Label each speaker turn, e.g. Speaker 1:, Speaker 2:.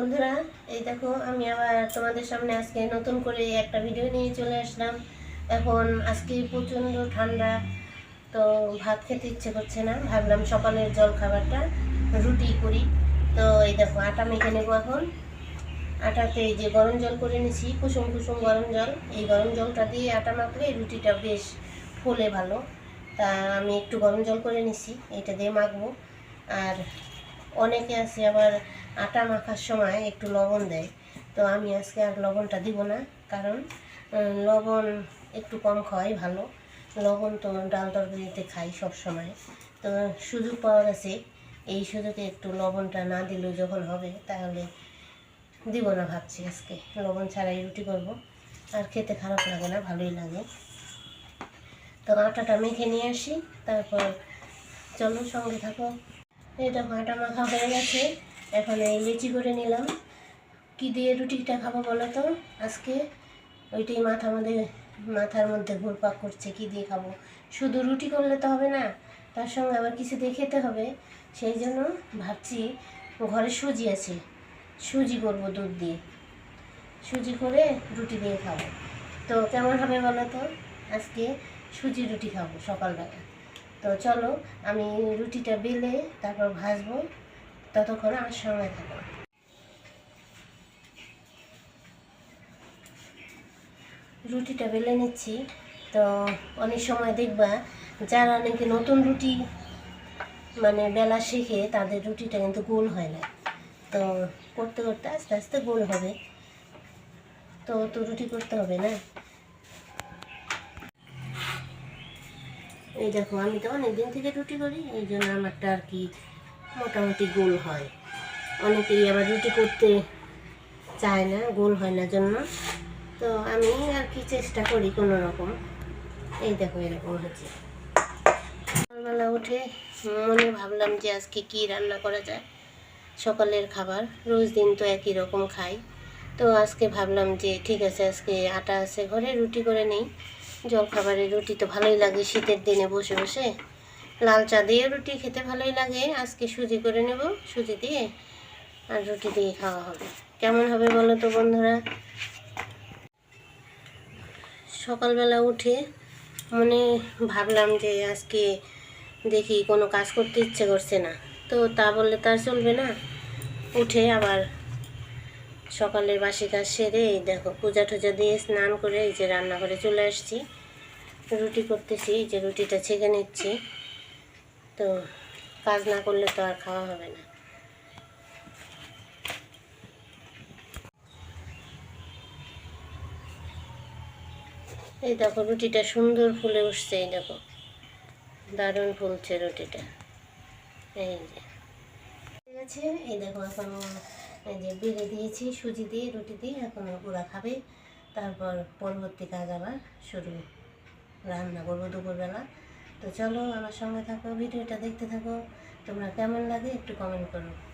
Speaker 1: এই দেখো, আমি আবার তোমাদের সামনে আজকে নতুন করে একটা ভিডিও নিয়ে চলে আসলাম। এখন আজকে প্রচণ্ড ঠান্ডা, তো ভাত খেতে ইচ্ছে করছে না। ভাবলাম সকালের জল খাবারটা রুটি করি। তো এই দেখো, আটা মেখে নেব এখন। আটাতে যে গরম জল করে নিছি, কুসুম কুসুম গরম জল। এই গরম জলটা দিয়ে আটা মাখলে রুটিটা বেশ ফোলে ভালো। তা আমি একটু গরম জল করে নিছি এটা দিয়ে মাখবো। আর অনেকে আছে আবার আটা মাখার সময় একটু লবণ দেয়। তো আমি আজকে আর লবণটা দিব না, কারণ লবণ একটু কম খাওয়াই ভালো। লবণ তো ডাল তরকারিতে খাই সব সময়। তো সুযোগ পাওয়া গেছে, এই সুযোগে একটু লবণটা না দিলেও যখন হবে তাহলে দিব না ভাবছি আজকে। লবণ ছাড়াই রুটি করব। আর খেতে খারাপ লাগে না, ভালোই লাগে। তো আটাটা মেখে নিয়ে আসি, তারপর চলো সঙ্গে থাকো। এই দেখো আটা মাখা হয়ে গেছে। এখন এই লিচি করে নিলাম। কি দিয়ে রুটিটা খাব বলো তো? আজকে ওইটাই মাথা মধ্যে মাথার মধ্যে ঘুরপাক করছে, কি দিয়ে খাব? শুধু রুটি করলে তো হবে না, তার সঙ্গে আবার কিছু দিয়ে খেতে হবে। সেই জন্য ভাবছি ঘরে সুজি আছে, সুজি করব দুধ দিয়ে। সুজি করে রুটি দিয়ে খাব। তো কেমন হবে বলো তো? আজকে সুজি রুটি খাব সকালবেলা। তো চলো, আমি রুটিটা বেলে তারপর ভাজবো, ততক্ষণ আমার সঙ্গে থাকো। রুটিটা বেলে নিচ্ছি, তো অনেক সময় দেখবা যারা নাকি নতুন রুটি মানে বেলা শেখে, তাদের রুটিটা কিন্তু গোল হয় না। তো করতে করতে আস্তে আস্তে গোল হবে। তো তো রুটি করতে হবে না? এই দেখো, আমি তো অনেক দিন থেকে রুটি করি, এই জন্য আমারটা আর কি মোটামুটি গোল হয়। অনেকেই আবার রুটি করতে চায় না, গোল হয় না জন্য। তো আমি আর কি চেষ্টা করি কোনো রকম। এই দেখো, এরকম হচ্ছে। সকালবেলা উঠে মনে ভাবলাম যে আজকে কি রান্না করা যায়। সকালের খাবার, রোজ দিন তো একই রকম খাই। তো আজকে ভাবলাম যে ঠিক আছে, আজকে আটা আছে, ঘরে রুটি করে নেই। জল খাবারের রুটি তো ভালোই লাগে শীতের দিনে বসে বসে। লাল চা দিয়ে রুটি খেতে ভালোই লাগে। আজকে সুজি করে নেব, সুজি দিয়ে আর রুটি দিয়ে খাওয়া হবে। কেমন হবে বলো তো বন্ধুরা? সকালবেলা উঠে মনে ভাবলাম যে আজকে দেখি কোনো কাজ করতে ইচ্ছে করছে না। তো তা বললে তার চলবে না। উঠে আবার সকালের বাসি কাজ সেরে এই দেখো, পূজা টুজা দিয়ে স্নান করে এই যে রান্না করে চলে আসছি। রুটি করতেছি, এই যে রুটিটা ছেঁকে নিচ্ছি। তো কাজ না করলে তো আর খাওয়া হবে না। এই দেখো, রুটিটা সুন্দর ফুলে উঠছে, এই দেখো। দারুণ ফুলছে রুটিটা। এই যে। ঠিক আছে এই দেখো এখন যে বেড়ে দিয়েছি, সুজি দিয়ে, রুটি দিয়ে, এখন ওরা খাবে। তারপর পরবর্তী কাজ আবার শুরু। রান্না করব দুপুরবেলা। তো চলো আমার সঙ্গে থাকো, ভিডিওটা দেখতে থাকো। তোমরা কেমন লাগে একটু কমেন্ট করো।